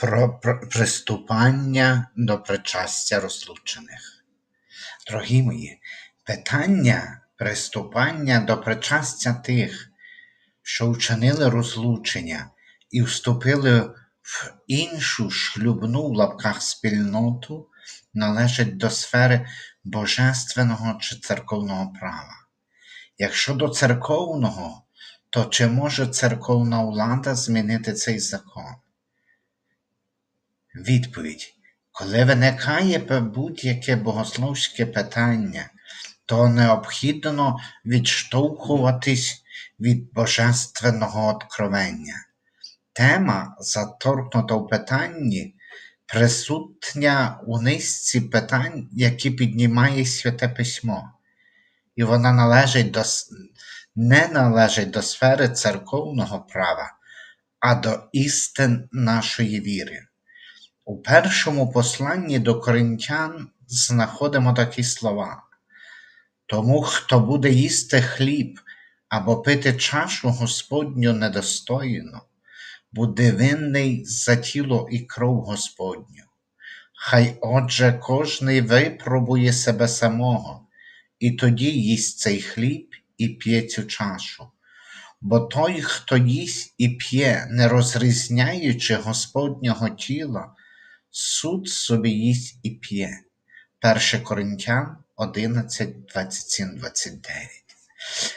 Про приступання до причастя розлучених. Дорогі мої, питання приступання до причастя тих, що вчинили розлучення і вступили в іншу шлюбну в лапках спільноту, належить до сфери божественного чи церковного права. Якщо до церковного, то чи може церковна влада змінити цей закон? Відповідь: коли виникає будь-яке богословське питання, то необхідно відштовхуватись від божественного откровення. Тема, заторкнута в питанні, присутня у низці питань, які піднімає Святе Письмо, і вона належить до, не належить до сфери церковного права, а до істин нашої віри. У першому посланні до коринтян знаходимо такі слова. Тому, хто буде їсти хліб або пити чашу Господню недостойно, буде винний за тіло і кров Господню. Хай отже кожний випробує себе самого, і тоді їсть цей хліб і п'є цю чашу. Бо той, хто їсть і п'є, не розрізняючи Господнього тіла, суд собі їсть і п'є. 1 Коринтян 11, 27, 29.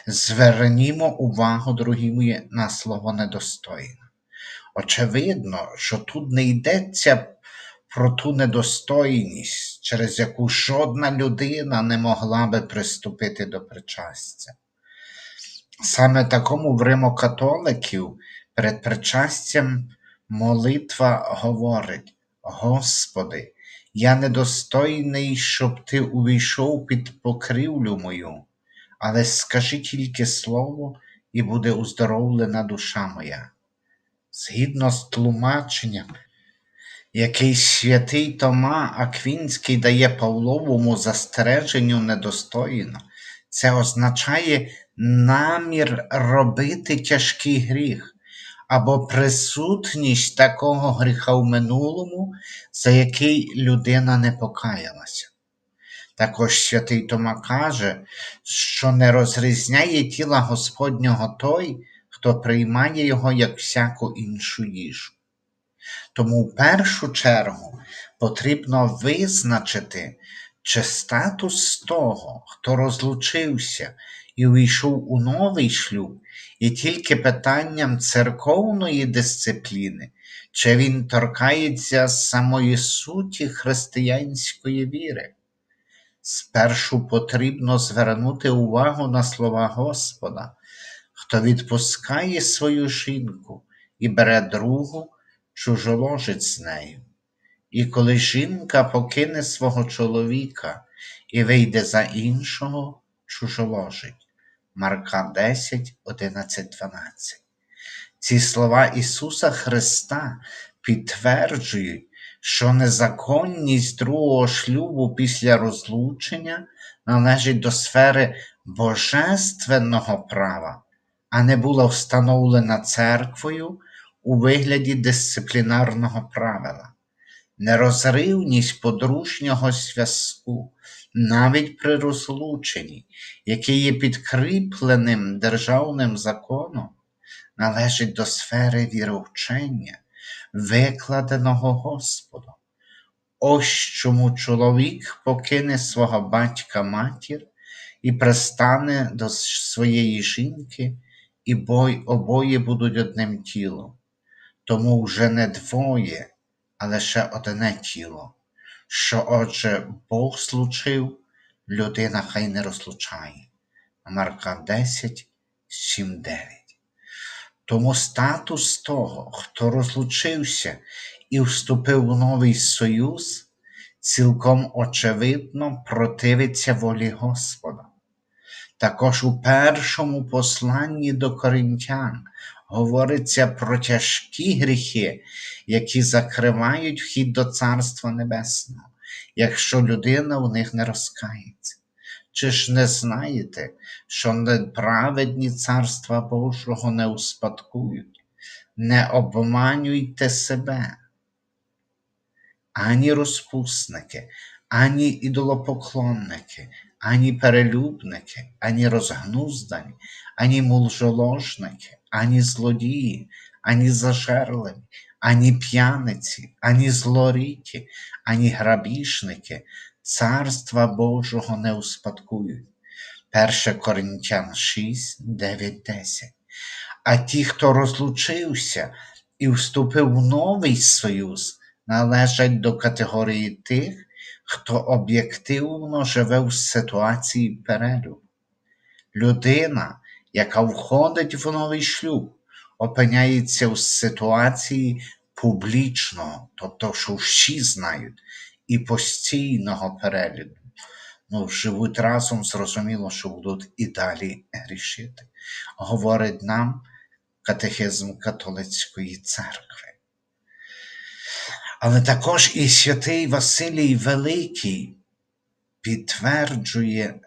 Звернімо увагу, дорогі мої, на слово недостойно. Очевидно, що тут не йдеться про ту недостойність, через яку жодна людина не могла би приступити до причастя. Саме такому в римокатоликів перед причастям молитва говорить: Господи, я недостойний, щоб Ти увійшов під покрівлю мою, але скажи тільки слово, і буде уздоровлена душа моя. Згідно з тлумаченням, який святий Тома Аквінський дає Павловому застереженню недостойно, це означає намір робити тяжкий гріх або присутність такого гріха в минулому, за який людина не покаялася. Також святий Тома каже, що не розрізняє тіла Господнього той, хто приймає його як всяку іншу їжу. Тому в першу чергу потрібно визначити, чи статус того, хто розлучився і увійшов у новий шлюб, є тільки питанням церковної дисципліни, чи він торкається самої суті християнської віри. Спершу потрібно звернути увагу на слова Господа, хто відпускає свою жінку і бере другу, чужоложить з нею. І коли жінка покине свого чоловіка і вийде за іншого, чужоложить. Марка 10, 11, 12. Ці слова Ісуса Христа підтверджують, що незаконність другого шлюбу після розлучення належить до сфери божественного права, а не була встановлена церквою у вигляді дисциплінарного правила. Нерозривність подружнього зв'язку, навіть при розлученні, яке є підкріпленим державним законом, належить до сфери віровчення, викладеного Господом. Ось чому чоловік покине свого батька матір і пристане до своєї жінки, і бой, обоє будуть одним тілом. Тому вже не двоє, а лише одне тіло, що, отже, Бог случив, людина хай не розлучає. Марка 10, 7, 9. Тому статус того, хто розлучився і вступив в новий союз, цілком очевидно противиться волі Господа. Також у першому посланні до коринтян говориться про тяжкі гріхи, які закривають вхід до Царства Небесного, якщо людина в них не розкається. Чи ж не знаєте, що неправедні царства Божого не успадкують? Не обманюйте себе. ані розпусники, ані ідолопоклонники, ані перелюбники, ані розгнуздані, ані мужоложники, ані злодії, ані зажерливі, ані п'яниці, ані злоріті, ані грабіжники царства Божого не успадкують. 1 Коринтян 6, 9, 10. А ті, хто розлучився і вступив в новий союз, належать до категорії тих, хто об'єктивно живе в ситуації перелюбу. Людина, яка входить в новий шлюб, опиняється в ситуації публічного, тобто, що всі знають, і постійного перелюбу. Ну, живуть разом, зрозуміло, що будуть і далі грішити. Говорить нам катехизм католицької церкви. Але також і святий Василій Великий підтверджує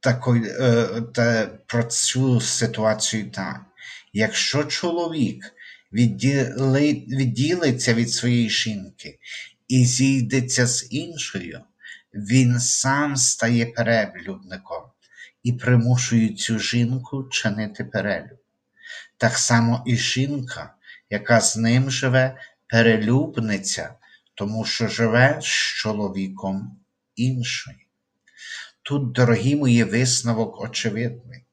такої, е, та, про цю ситуацію так. Якщо чоловік відділи, відділиться від своєї жінки і зійдеться з іншою, він сам стає перелюбником і примушує цю жінку чинити перелюб. Так само і жінка, яка з ним живе, перелюбниця, тому що живе з чоловіком іншої. Тут, дорогі мої, висновок очевидний.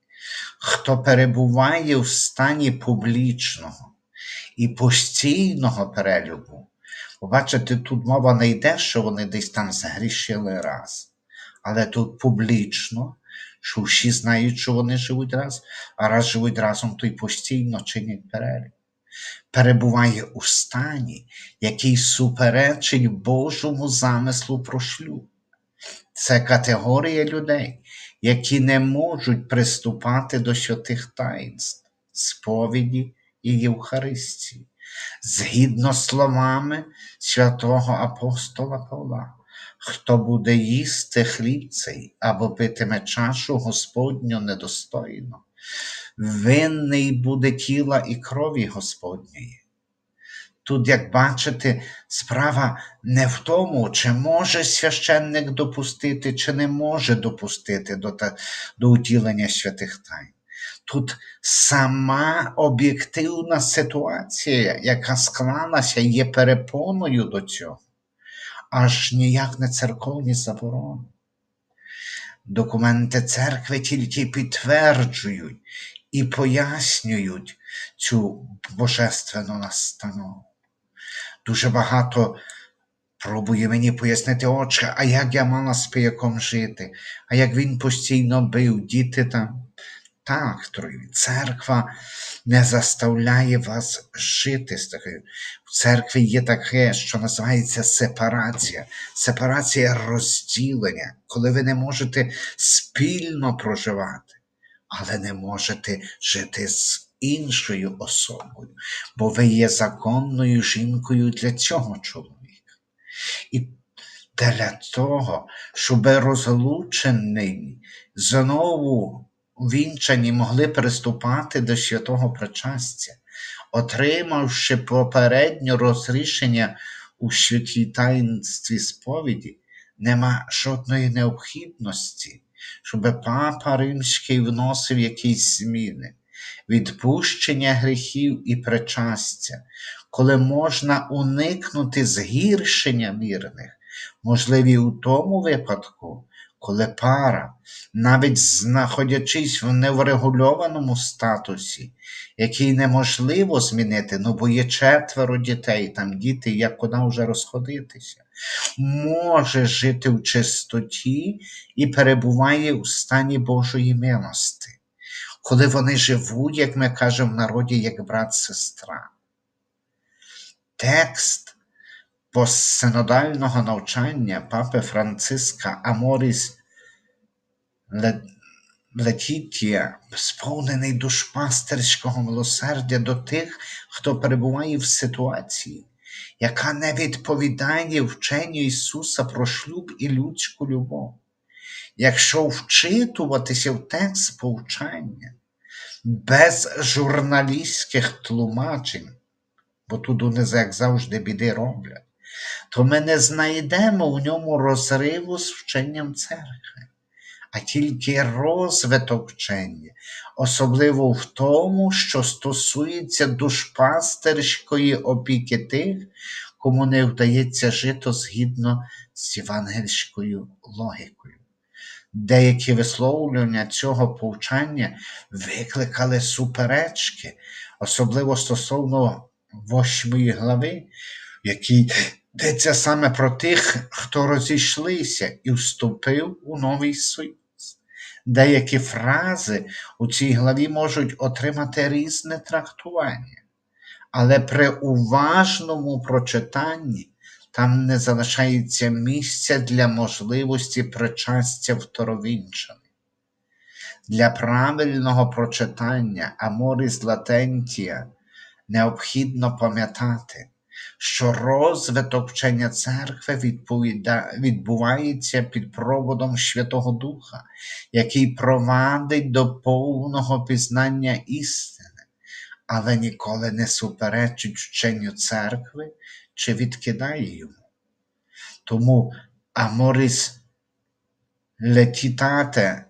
Хто перебуває в стані публічного і постійного перелюбу, побачите, тут мова не йде, що вони десь там згрішили раз, але тут публічно, що всі знають, що вони живуть раз, а раз живуть разом, то й постійно чинять перелюб. Перебуває у стані, який суперечить Божому замислу про шлюб. Це категорія людей, які не можуть приступати до святих таїнств, сповіді і Євхаристії, згідно словами святого апостола Павла. Хто буде їсти хліб цей або питиме чашу Господню недостойно, винний буде тіла і крові Господньої. Тут, як бачите, справа не в тому, чи може священник допустити, чи не може допустити до, та- до утілення святих тайн. Тут сама об'єктивна ситуація, яка склалася, є перепоною до цього, аж ніяк не церковні заборони. Документи церкви тільки підтверджують і пояснюють цю божественну настанову. Дуже багато пробує мені пояснити, отче, а як я мала з пияком жити, а як він постійно бив, діти там. Так, дорогі, церква не заставляє вас жити з такою. В церкві є таке, що називається сепарація. Сепарація розділення, коли ви не можете спільно проживати, але не можете жити з іншою особою, бо ви є законною жінкою для цього чоловіка. І для того, щоб розлучені знову вінчані могли приступати до святого причастя, отримавши попереднє розрішення у святій таїнстві сповіді, нема жодної необхідності, щоб папа римський вносив якісь зміни, відпущення гріхів і причастя, коли можна уникнути згіршення вірних, можливі у тому випадку, коли пара, навіть знаходячись в неврегульованому статусі, який неможливо змінити, ну бо є четверо дітей, там діти, як куди вже розходитися, може жити в чистоті і перебуває у стані Божої милости, коли вони живуть, як ми кажемо в народі, як брат-сестра. Текст постсинодального навчання папи Франциска Аморіс Летітія, сповнений душпастерського милосердя до тих, хто перебуває в ситуації, яка не відповідає вченню Ісуса про шлюб і людську любов. Якщо вчитуватися в текст повчання без журналістських тлумачень, бо тут вони, як завжди, біди роблять, то ми не знайдемо в ньому розриву з вченням церкви, а тільки розвиток вчення, особливо в тому, що стосується душпастерської опіки тих, кому не вдається жити згідно з євангельською логікою. Деякі висловлювання цього повчання викликали суперечки, особливо стосовно восьмої глави, в якій йдеться саме про тих, хто розійшлися і вступив у новий союз. Деякі фрази у цій главі можуть отримати різне трактування, але при уважному прочитанні там не залишається місця для можливості причастя второвінчаних. Для правильного прочитання Аморіс Латентія необхідно пам'ятати, що розвиток вчення церкви відбувається під проводом Святого Духа, який провадить до повного пізнання істини, але ніколи не суперечить вченню церкви чи відкидає йому. Тому Аморіс Летітате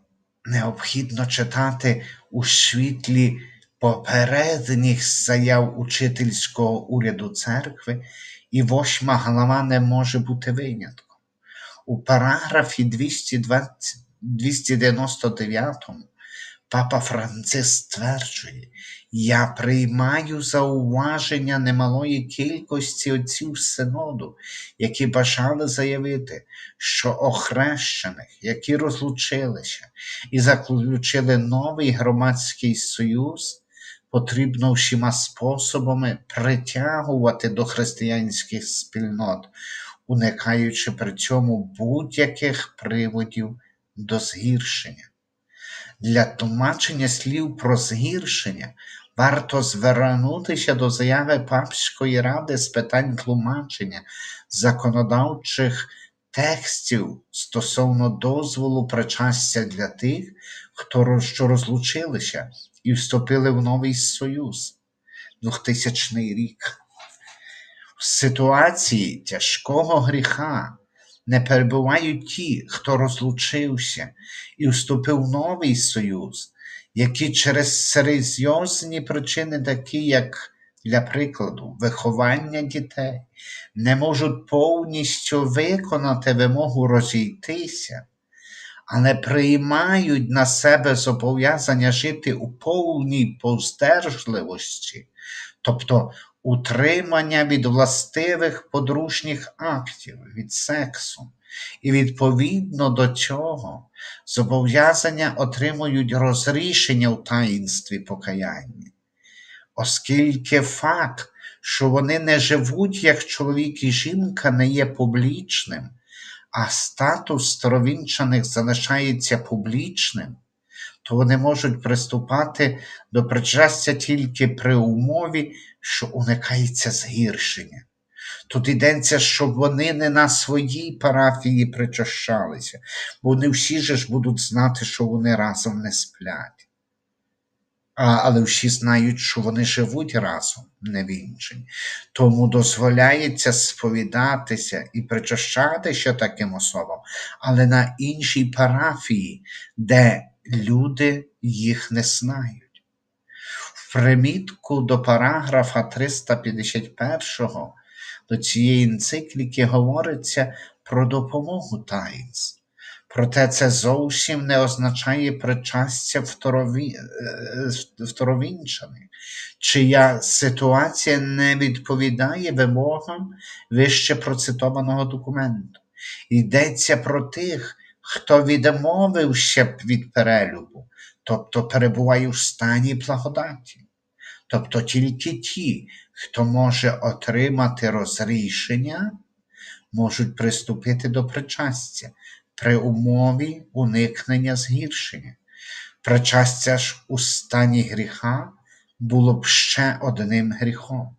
необхідно читати у світлі попередніх заяв учительського уряду церкви, і восьма глава не може бути винятком. У параграфі 220, 299 папа Франциск стверджує, я приймаю зауваження немалої кількості отців синоду, які бажали заявити, що охрещених, які розлучилися і заключили новий громадський союз, потрібно всіма способами притягувати до християнських спільнот, уникаючи при цьому будь-яких приводів до згіршення. Для тлумачення слів про згіршення варто звернутися до заяви Папської ради з питань тлумачення законодавчих текстів стосовно дозволу причастя для тих, хто що розлучилися і вступили в новий союз 2000 рік. В ситуації тяжкого гріха не перебувають ті, хто розлучився і вступив в новий союз, які через серйозні причини, такі як, для прикладу, виховання дітей, не можуть повністю виконати вимогу розійтися, але приймають на себе зобов'язання жити у повній повздержливості, тобто утримання від властивих подружніх актів, від сексу, і відповідно до цього зобов'язання отримують розрішення у таїнстві покаяння, оскільки факт, що вони не живуть як чоловік і жінка, не є публічним, а статус старовінчаних залишається публічним, то вони можуть приступати до причастя тільки при умові, що уникається згіршення. Тут йдеться, щоб вони не на своїй парафії причащалися, бо не всі ж будуть знати, що вони разом не сплять. А, Але всі знають, що вони живуть разом не вінчені. Тому дозволяється сповідатися і причащатися таким особам, але на іншій парафії, де люди їх не знають. В примітку до параграфа 351 до цієї енцикліки говориться про допомогу таїнств. Проте це зовсім не означає причастя второві... второвінчаних, чия ситуація не відповідає вимогам вище процитованого документу. Йдеться про тих, хто відмовився від перелюбу, тобто перебуває в стані благодаті. Тобто тільки ті, хто може отримати розрішення, можуть приступити до причастя при умові уникнення згіршення. Причастя ж у стані гріха було б ще одним гріхом.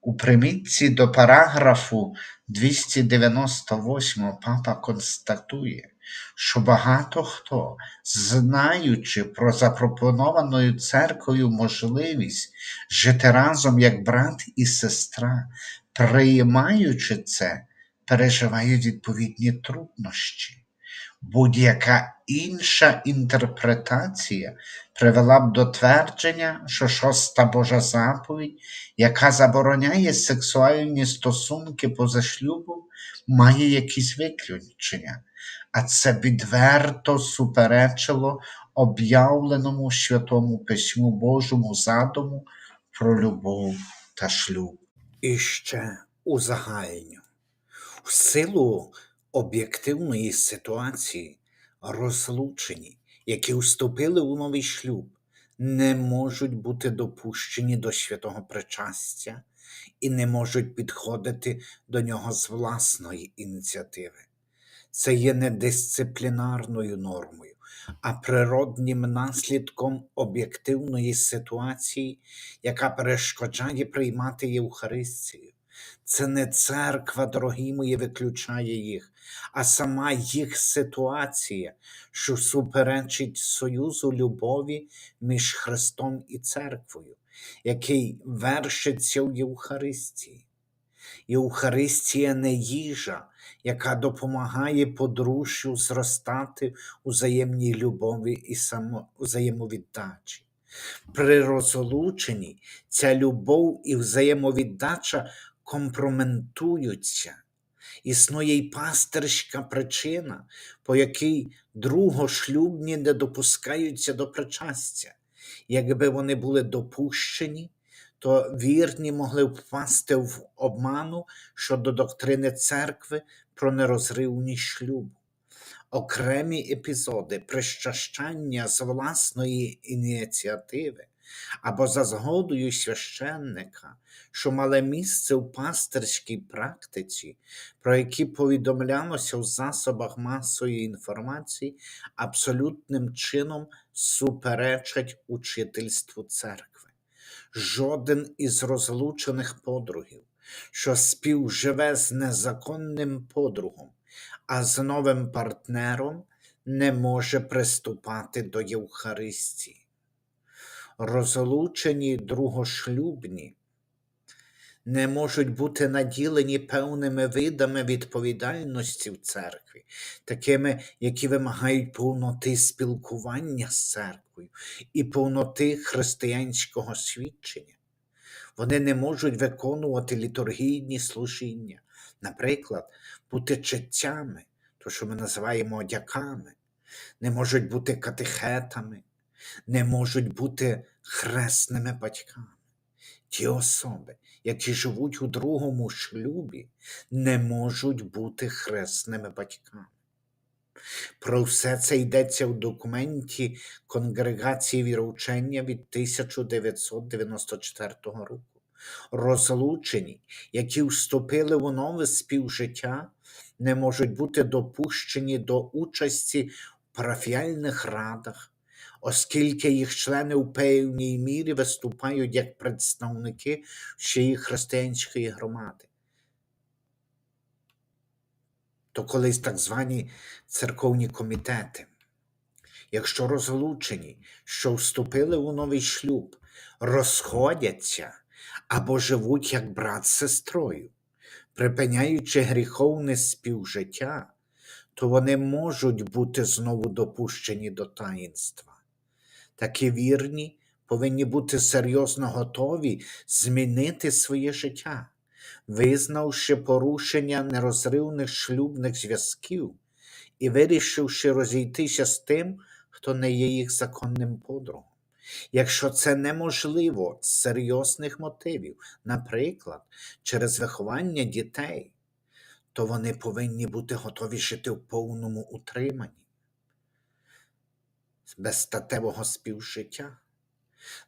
У примітці до параграфу 298 папа констатує, що багато хто, знаючи про запропонованою церквою можливість жити разом як брат і сестра, приймаючи це, переживають відповідні труднощі. Будь-яка інша інтерпретація привела б до твердження, що шоста Божа заповідь, яка забороняє сексуальні стосунки поза шлюбом, має якісь виключення, а це відверто суперечило об'явленому Святому Письму Божому задуму про любов та шлюб. І ще узагальню. В силу об'єктивної ситуації розлучені, які вступили у новий шлюб, не можуть бути допущені до святого причастя і не можуть підходити до нього з власної ініціативи. Це є не дисциплінарною нормою, а природнім наслідком об'єктивної ситуації, яка перешкоджає приймати Євхаристію. Це не церква, дорогі мої, виключає їх, а сама їх ситуація, що суперечить союзу любові між Христом і церквою, який вершиться в Євхаристії. Євхаристія не їжа, яка допомагає подружжю зростати у взаємній любові і взаємовіддачі. При розлученні ця любов і взаємовіддача компроментуються. Існує й пастирська причина, по якій другошлюбні не допускаються до причастя. Якби вони були допущені, то вірні могли б впасти в обману щодо доктрини церкви про нерозривність шлюбу. Окремі епізоди прищащання з власної ініціативи або за згодою священника, що мали місце в пастирській практиці, про які повідомлялося в засобах масової інформації, абсолютним чином суперечать учительству церкви. Жоден із розлучених подругів, що співживе з незаконним подругом, а з новим партнером не може приступати до Євхаристії. Розлучені другошлюбні не можуть бути наділені певними видами відповідальності в церкві, такими, які вимагають повноти спілкування з церквою і повноти християнського свідчення. Вони не можуть виконувати літургійні служіння, наприклад, бути читцями, то що ми називаємо одяками, не можуть бути катехетами, не можуть бути хресними батьками. Ті особи, які живуть у другому шлюбі, не можуть бути хресними батьками. Про все це йдеться в документі Конгрегації віровчення від 1994 року. Розлучені, які вступили в нове співжиття, не можуть бути допущені до участі в парафіальних радах, оскільки їх члени у певній мірі виступають як представники всієї християнської громади. То колись так звані церковні комітети. Якщо розлучені, що вступили у новий шлюб, розходяться або живуть як брат з сестрою, припиняючи гріховне співжиття, то вони можуть бути знову допущені до таїнства. Такі вірні повинні бути серйозно готові змінити своє життя, визнавши порушення нерозривних шлюбних зв'язків і вирішивши розійтися з тим, хто не є їх законним подругом. Якщо це неможливо з серйозних мотивів, наприклад, через виховання дітей, то вони повинні бути готові жити в повному утриманні, без статевого співжиття,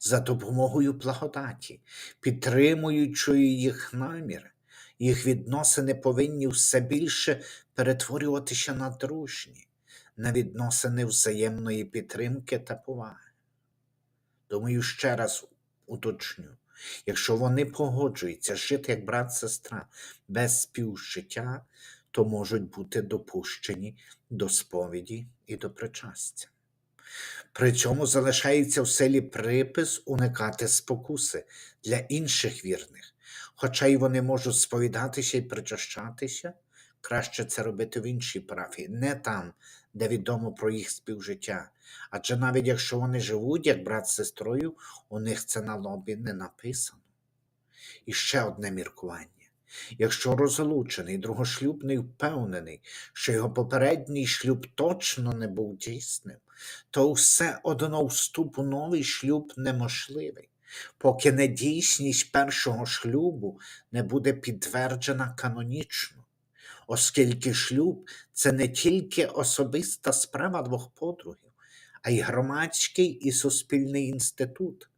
за допомогою благодаті, підтримуючи їх намір, їх відносини повинні все більше перетворюватися на дружні, на відносини взаємної підтримки та поваги. Думаю, ще раз уточню, Якщо вони погоджуються жити як брат-сестра без співжиття, то можуть бути допущені до сповіді і до причастя. При цьому залишається в силі припис уникати спокуси для інших вірних, хоча й вони можуть сповідатися і причащатися, краще це робити в іншій парафії, не там, де відомо про їх співжиття. Адже навіть якщо вони живуть як брат з сестрою, у них це на лобі не написано. І ще одне міркування. Якщо розлучений другошлюбний впевнений, що його попередній шлюб точно не був дійсним, то все одно вступ у новий шлюб неможливий, поки недійсність першого шлюбу не буде підтверджена канонічно, оскільки шлюб це не тільки особиста справа двох подругів, а й громадський і суспільний інститут.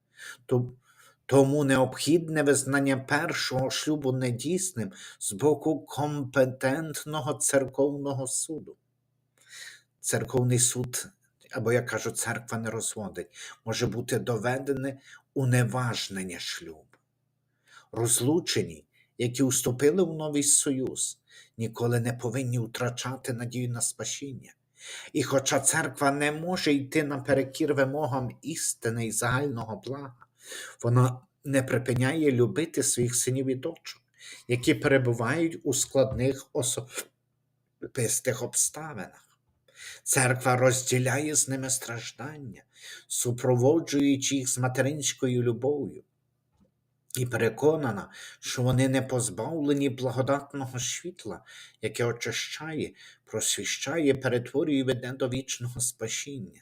Тому необхідне визнання першого шлюбу недійсним з боку компетентного церковного суду. Церковний суд, або як кажу, церква не розводить, може бути доведене уневажнення шлюбу. Розлучені, які вступили в новий союз, ніколи не повинні втрачати надію на спасіння. І хоча церква не може йти наперекір вимогам істини і загального блага, вона не припиняє любити своїх синів і дочок, які перебувають у складних особистих обставинах. Церква розділяє з ними страждання, супроводжуючи їх з материнською любов'ю, і переконана, що вони не позбавлені благодатного світла, яке очищає, просвіщає, перетворює і веде до вічного спасіння.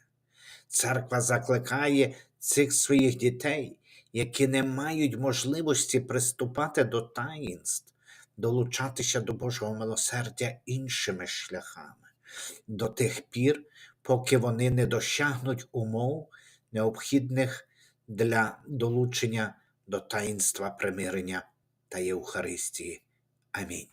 Церква закликає цих своїх дітей, які не мають можливості приступати до таїнств, долучатися до Божого милосердя іншими шляхами до тих пір, поки вони не досягнуть умов, необхідних для долучення до таїнства примирення та Євхаристії. Амінь.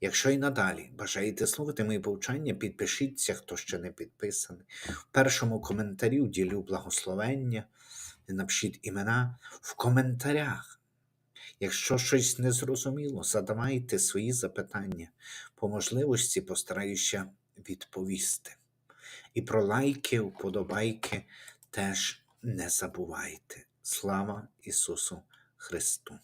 Якщо і надалі бажаєте слухати мої повчання, підпишіться, хто ще не підписаний. В першому коментарі вділю благословення, напишіть імена в коментарях. Якщо щось незрозуміло, задавайте свої запитання. По можливості постараюся відповісти. І про лайки, вподобайки теж не забувайте. Слава Ісусу Христу!